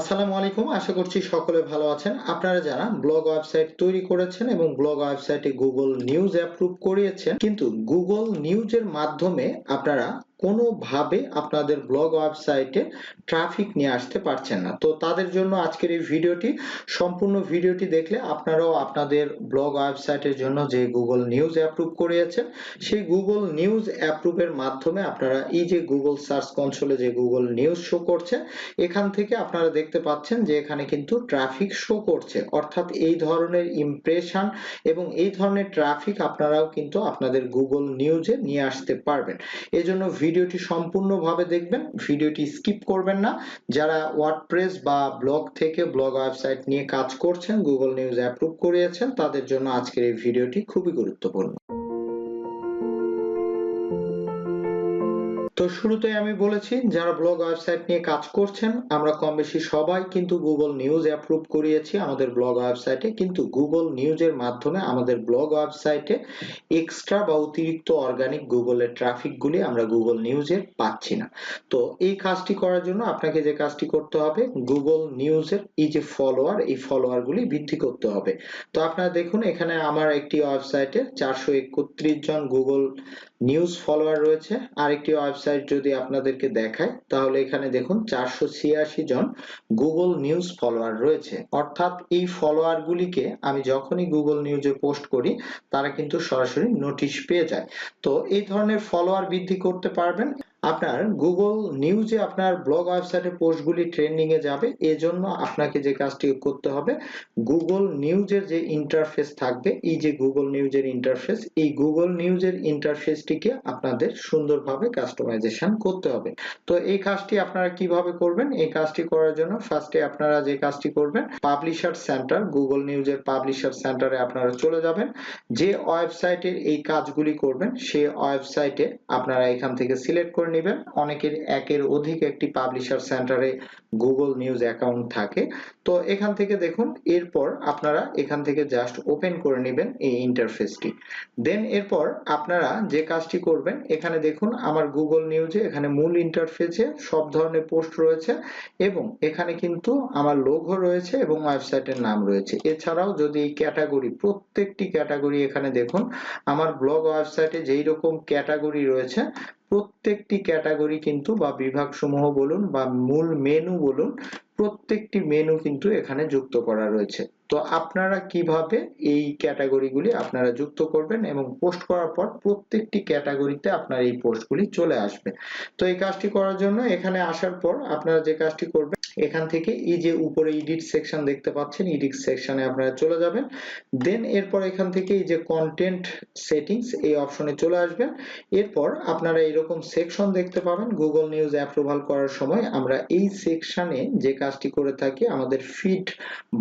আসসালামু আলাইকুম, আশা করছি সকলে ভালো আছেন। আপনারা যারা ব্লগ ওয়েবসাইট তৈরি করেছেন এবং ব্লগ ওয়েবসাইটে গুগল নিউজ অ্যাপ্রুভ করিয়েছেন, কিন্তু গুগল নিউজের মাধ্যমে আপনারা কোনোভাবে আপনাদের ব্লগ ওয়েবসাইটে ট্রাফিক নিয়ে আসতে পারছেন না। তো তাদের জন্য আজকের এই ভিডিওটি, সম্পূর্ণ ভিডিওটি দেখলে আপনারাও আপনাদের ব্লগ ওয়েবসাইটের জন্য যে গুগল নিউজ অ্যাপ্রুভ করিয়েছেন, সেই গুগল নিউজ অ্যাপ্রুভের মাধ্যমে আপনারা এই যে গুগল সার্চ কনসোলে যে গুগল নিউজ শো করছে, এখান থেকে আপনারা দেখতে পাচ্ছেন যে এখানে কিন্তু ট্রাফিক শো করছে। অর্থাৎ এই ধরনের ইমপ্রেশন এবং এই ধরনের ট্রাফিক আপনারাও কিন্তু আপনাদের গুগল নিউজে নিয়ে আসতে পারবেন। এজন্য ভিডিওটি সম্পূর্ণভাবে দেখবেন, ভিডিওটি স্কিপ করবেন না। যারা ওয়ার্ডপ্রেস বা ব্লগ থেকে ব্লগ ওয়েবসাইট নিয়ে কাজ করছেন গুগল নিউজ অ্যাপ্রুভ করিয়েছেন, তাদের জন্য আজকের এই ভিডিওটি খুবই গুরুত্বপূর্ণ। তো শুরুতেই আমি বলেছি, যারা ব্লগ ওয়েবসাইট নিয়ে কাজ করছেন, আমরা কম বেশি সবাই কিন্তু গুগল নিউজ অ্যাপ্রুভ করিয়েছি আমাদের ব্লগ ওয়েবসাইটে, কিন্তু গুগল নিউজের মাধ্যমে আমাদের ব্লগ ওয়েবসাইটে এক্সট্রা বা অতিরিক্ত অর্গানিক গুগলের ট্রাফিকগুলি আমরা গুগল নিউজের পাচ্ছি না। তো এই কাজটি করার জন্য আপনাকে যে কাজটি করতে হবে গুগল নিউজের এই যে ফলোয়ার এই ফলোয়ারগুলি বৃদ্ধি করতে হবে। তো আপনারা দেখুন, এখানে আমার একটি ওয়েবসাইটে চারশো একত্রিশ জন গুগল নিউজ ফলোয়ার রয়েছে। আরেকটি ওয়েবসাইট যদি আপনাদেরকে দেখায়, তাহলে এখানে দেখুন চারশো ছিয়াশি জন গুগল নিউজ ফলোয়ার রয়েছে। অর্থাৎ এই ফলোয়ার গুলিকে আমি যখনই গুগল নিউজে পোস্ট করি, তারা কিন্তু সরাসরি নোটিশ পেয়ে যায়। তো এই ধরনের ফলোয়ার বৃদ্ধি করতে পারবেন। আপনার গুগল নিউজে আপনার ব্লগ ওয়েবসাইটে পোস্টগুলি ট্রেন্ডিং এ যাবে। এজন্য আপনাকে যে কাজটি করতে হবে গুগল নিউজের যে ইন্টারফেস থাকবে, এই যে গুগল নিউজের ইন্টারফেস এই গুগল নিউজের ইন্টারফেসটিকে আপনাদের সুন্দরভাবে কাস্টমাইজেশন করতে হবে। তো এই কাজটি আপনারা কীভাবে করবেন? এই কাজটি করার জন্য ফার্স্টে আপনারা যে কাজটি করবেন পাবলিশার সেন্টার গুগল নিউজের পাবলিশার সেন্টারে আপনারা চলে যাবেন। যে ওয়েবসাইটের এই কাজগুলি করবেন, সেই ওয়েবসাইটে আপনারা এখান থেকে সিলেক্ট করে নেবেন। অনেকের একের অধিক একটি পাবলিশার সেন্টারে গুগল নিউজ অ্যাকাউন্ট থাকে। তো এখান থেকে দেখুন, এরপর আপনারা এখান থেকে জাস্ট ওপেন করে নেবেন এই ইন্টারফেসটি দেন এরপর আপনারা যে কাজটি করবেন, এখানে দেখুন আমার গুগল নিউজে এখানে মূল ইন্টারফেসে সব ধরনের পোস্ট রয়েছে এবং এখানে কিন্তু আমার লোগো রয়েছে এবং ওয়েবসাইটের নাম রয়েছে। এছাড়াও যদি এই ক্যাটাগরি প্রত্যেকটি ক্যাটাগরি এখানে দেখুন, আমার ব্লগ ওয়েবসাইটে যেই রকম ক্যাটাগরি রয়েছে প্রত্যেকটি ক্যাটাগরি কিন্তু বা বিভাগসমূহ বলুন বা মূল মেনু বলুন, প্রত্যেকটি মেনু কিন্তু এখানে যুক্ত করা রয়েছে। তো আপনারা কীভাবে এই ক্যাটাগরিগুলি আপনারা যুক্ত করবেন এবং পোস্ট করার পর প্রত্যেকটি ক্যাটাগরিতে আপনার এই পোস্টগুলি চলে আসবে। তো এই কাজটি করার জন্য এখানে আসার পর আপনারা যে কাজটি করবেন এখান থেকে এই যে উপরে এডিট সেকশন দেখতে পাচ্ছেন এডিট সেকশনে আপনারা চলে যাবেন। দেন এরপর এখান থেকে এই যে কন্টেন্ট সেটিংস এই অপশনে চলে আসবেন। এরপর আপনারা এরকম সেকশন দেখতে পাবেন গুগল নিউজ অ্যাপ্রুভাল করার সময় আমরা এই সেকশনে যে কাজটি করে থাকি, আমাদের ফিড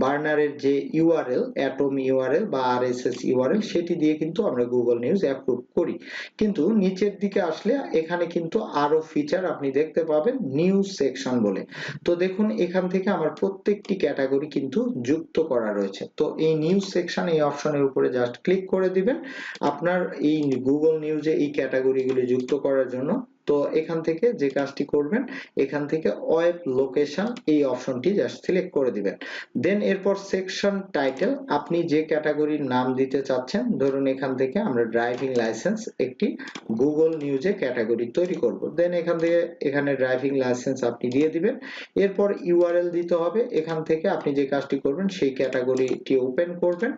বার্নারের যে ইউআরএল অ্যাটম ইউআরএল বা আরএসএস ইউআরএল সেটি দিয়ে কিন্তু আমরা গুগল নিউজ অ্যাপ্রুভ করি। কিন্তু নিচের দিকে আসলে এখানে কিন্তু আরও ফিচার আপনি দেখতে পাবেন নিউজ সেকশন বলে। তো দেখুন এখান থেকে আমার প্রত্যেকটি ক্যাটাগরি কিন্তু যুক্ত করা রয়েছে। তো এই নিউজ সেকশন এই অপশনের উপরে জাস্ট ক্লিক করে দিবেন। আপনার এই গুগল নিউজে এই ক্যাটাগরিগুলি যুক্ত করার জন্য তো এখান থেকে যে কাজটি করবেন, এখান থেকে ওয়েব লোকেশন এই অপশনটি জাস্ট সিলেক্ট করে দিবেন। দেন এরপর সেকশন টাইটেল আপনি যে ক্যাটাগরির নাম দিতে চাচ্ছেন, ধরুন এখান থেকে আমরা ড্রাইভিং লাইসেন্স একটি গুগল নিউজে ক্যাটাগরি তৈরি করব। দেন এখান থেকে এখানে ড্রাইভিং লাইসেন্স আপনি দিয়ে দিবেন। এরপর ইউআরএল দিতে হবে, এখান থেকে আপনি যে কাজটি করবেন, সেই ক্যাটাগরিটি ওপেন করবেন।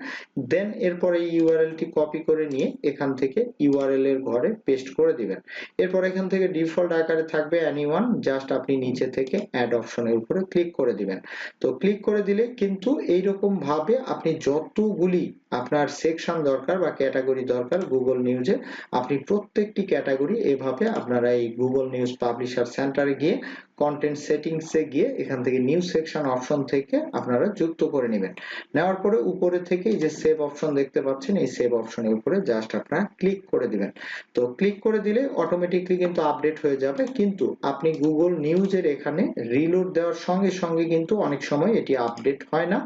দেন এরপর এই ইউআরএলটি কপি করে নিয়ে এখান থেকে ইউআরএল এর ঘরে পেস্ট করে দিবেন। এরপর এখান থেকে ডিফল্ট আকারে থাকবে অ্যানিওয়ান জাস্ট আপনি নিচে থেকে অ্যাড অপশনের উপরে ক্লিক করে দিবেন। তো ক্লিক করে দিলে কিন্তু এইরকম ভাবে আপনি যতগুলি আপনার সেকশন দরকার বা ক্যাটাগরি দরকার গুগল নিউজে আপনি প্রত্যেকটি ক্যাটাগরি এভাবে আপনারা এই গুগল নিউজ পাবলিশার সেন্টারে গিয়ে কন্টেন্ট সেটিংসে গিয়ে এখান থেকে নিউজ সেকশন অপশন থেকে আপনারা যুক্ত করে নেবেন। নেওয়ার পরে উপরে থেকে যে সেভ অপশন দেখতে পাচ্ছেন, এই সেভ অপশনের উপরে জাস্ট আপনারা ক্লিক করে দিবেন। তো ক্লিক করে দিলে অটোমেটিকলি কিন্তু আপডেট হয়ে যাবে, কিন্তু আপনি গুগল নিউজের এখানে রিলোড দেওয়ার সঙ্গে সঙ্গে কিন্তু অনেক সময় এটি আপডেট হয় না।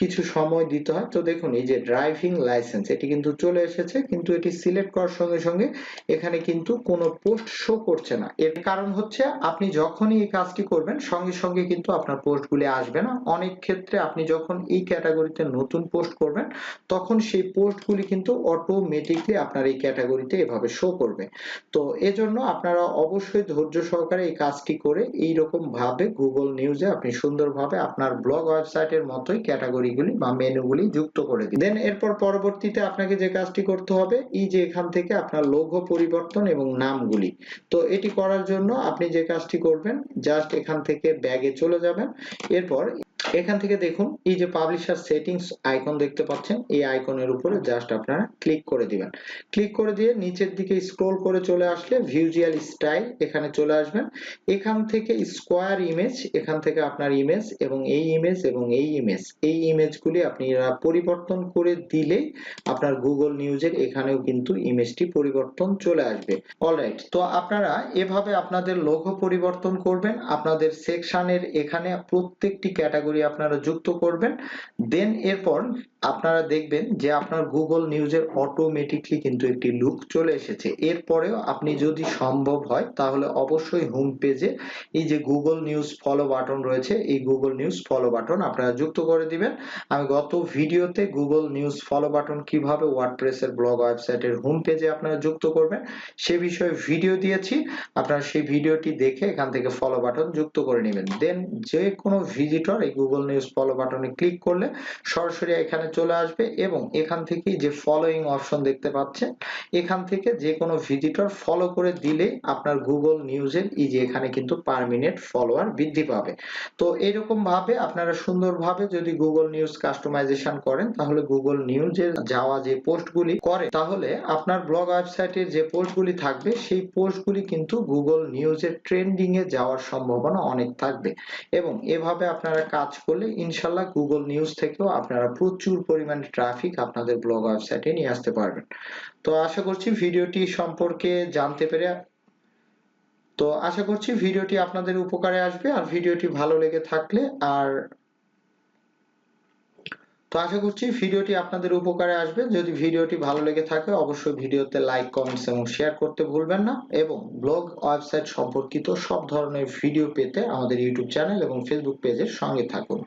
কিছু সময় দিতে হয়। তো দেখুন, এই যে ড্রাইভ ড্রাইভিং লাইসেন্স এটি কিন্তু চলে এসেছে, কিন্তু এটি সিলেক্ট করার সঙ্গে সঙ্গে এখানে কিন্তু কোনো পোস্ট শো করছে না। এর কারণ হচ্ছে আপনি যখনই এই কাজটি করবেন, সঙ্গে সঙ্গে কিন্তু আপনার পোস্টগুলি আসবে না। অনেক ক্ষেত্রে আপনি যখন এই ক্যাটাগরিতে নতুন পোস্ট করবেন, তখন সেই পোস্টগুলি কিন্তু অটোমেটিকলি আপনার এই ক্যাটাগরিতে এভাবে শো করবে। তো এজন্য আপনারা অবশ্যই ধৈর্য সহকারে এই কাজটি করে এই রকম ভাবে গুগল নিউজে আপনি সুন্দরভাবে আপনার ব্লগ ওয়েবসাইটের মতোই ক্যাটাগরিগুলি বা মেনুগুলি যুক্ত করে দিন। দেন এরপর পরবর্তীতে আপনাকে যে কাজটি করতে হবে, এই যে এখান থেকে আপনার লোগো পরিবর্তন এবং নামগুলি। তো এটি করার জন্য আপনি যে কাজটি করবেন জাস্ট এখান থেকে ব্যাগে চলে যাবেন। এরপর এখান থেকে দেখুন, এই যে পাবলিশার সেটিংস আইকন দেখতে পাচ্ছেন, এই আইকনের উপরে জাস্ট আপনারা ক্লিক করে দিবেন। ক্লিক করে দিয়ে নিচের দিকে স্ক্রল করে চলে আসলে ভিউজিয়াল স্টাইল এখানে চলে আসবেন। এখান থেকে স্কোয়ার ইমেজ এখান থেকে আপনার ইমেজ এবং এই ইমেজ এবং এই ইমেজ এই ইমেজগুলি আপনারা পরিবর্তন করে দিলে আপনার গুগল নিউজের এখানেও কিন্তু ইমেজটি পরিবর্তন চলে আসবে। অলরাইট তো আপনারা এভাবে আপনাদের লোগো পরিবর্তন করবেন। আপনাদের সেকশনের এখানে প্রত্যেকটি ক্যাটাগরি আপনারা যুক্ত করবেন। দেন এরপর আপনারা দেখবেন যে আপনার গুগল নিউজের অটোমেটিকলি কিন্তু একটি লুক চলে এসেছে। এরপরেও আপনি যদি সম্ভব হয়, তাহলে অবশ্যই হোম পেজে এই যে গুগল নিউজ ফলো বাটন রয়েছে, এই গুগল নিউজ ফলো বাটন আপনারা যুক্ত করে দিবেন। আমি গত ভিডিওতে গুগল নিউজ ফলো বাটন কীভাবে ওয়ার্ডপ্রেসের ব্লগ ওয়েবসাইটের হোম পেজে আপনারা যুক্ত করবেন, সে বিষয়ে ভিডিও দিয়েছি। আপনারা সেই ভিডিওটি দেখে এখান থেকে ফলো বাটন যুক্ত করে নেবেন। দেন যে কোনো ভিজিটর এই গুগল নিউজ ফলো বাটনে ক্লিক করলে সরাসরি এখানে চলে আসবে এবং এখান থেকেই যে ফলোইং অপশন দেখতে পাচ্ছেন, এখান থেকে যে কোনো ভিজিটর ফলো করে দিলে আপনার গুগল নিউজের এই যে এখানে কিন্তু পার মিনিট ফলোয়ার বৃদ্ধি পাবে। তো এরকম ভাবে আপনারা সুন্দরভাবে যদি গুগল নিউজ কাস্টমাইজেশন করেন, তাহলে গুগল নিউজের যাওয়া যে পোস্টগুলি করে, তাহলে আপনার ব্লগ ওয়েবসাইটে যে পোস্টগুলি থাকবে, সেই পোস্টগুলি কিন্তু গুগল নিউজের ট্রেন্ডিং এ যাওয়ার সম্ভাবনা অনেক থাকবে। এবং এভাবে আপনারা কাজ করলে ইনশাল্লাহ গুগল নিউজ থেকেও আপনারা প্রচুর পরিমাণে ট্রাফিক আপনাদের ব্লগ ওয়েবসাইটে নিয়ে আসতে পারবেন। তো আশা করছি ভিডিওটি সম্পর্কে জানতে পেরে, তো আশা করছি ভিডিওটি আপনাদের উপকারে আসবে আর ভিডিওটি ভালো লেগে থাকলে আর, তো আশা করছি ভিডিওটি আপনাদের উপকারে আসবে। যদি ভিডিওটি ভালো লেগে থাকে অবশ্যই ভিডিওতে লাইক কমেন্টস এবং শেয়ার করতে ভুলবেন না এবং ব্লগ ওয়েবসাইট সম্পর্কিত সব ধরনের ভিডিও পেতে আমাদের ইউটিউব চ্যানেল এবং ফেসবুক পেজের সঙ্গে থাকুন।